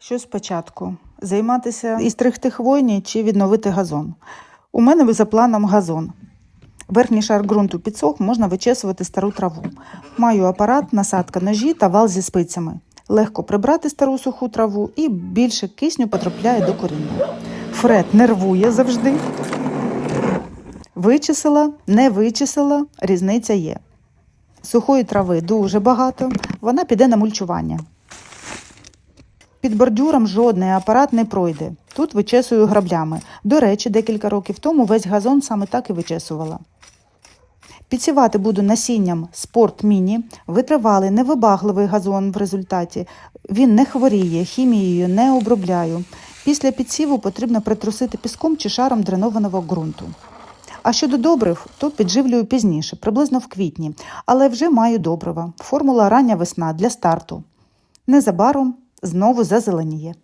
Що спочатку? Займатися і стригти хвойні чи відновити газон? У мене за планом газон. Верхній шар ґрунту підсох, можна вичесувати стару траву. Маю апарат, насадка ножі та вал зі спицями. Легко прибрати стару суху траву і більше кисню потрапляє до коріння. Фред нервує завжди. Вичисила, не вичисила, різниця є. Сухої трави дуже багато, вона піде на мульчування. Під бордюром жодний апарат не пройде. Тут вичесую граблями. До речі, декілька років тому весь газон саме так і вичесувала. Підсівати буду насінням спорт міні, витривалий, невибагливий газон в результаті. Він не хворіє, хімією не обробляю. Після підсіву потрібно притрусити піском чи шаром дренованого ґрунту. А щодо добрив, то підживлюю пізніше, приблизно в квітні, але вже маю добрива. Формула рання весна для старту. Незабаром знову зазеленіє.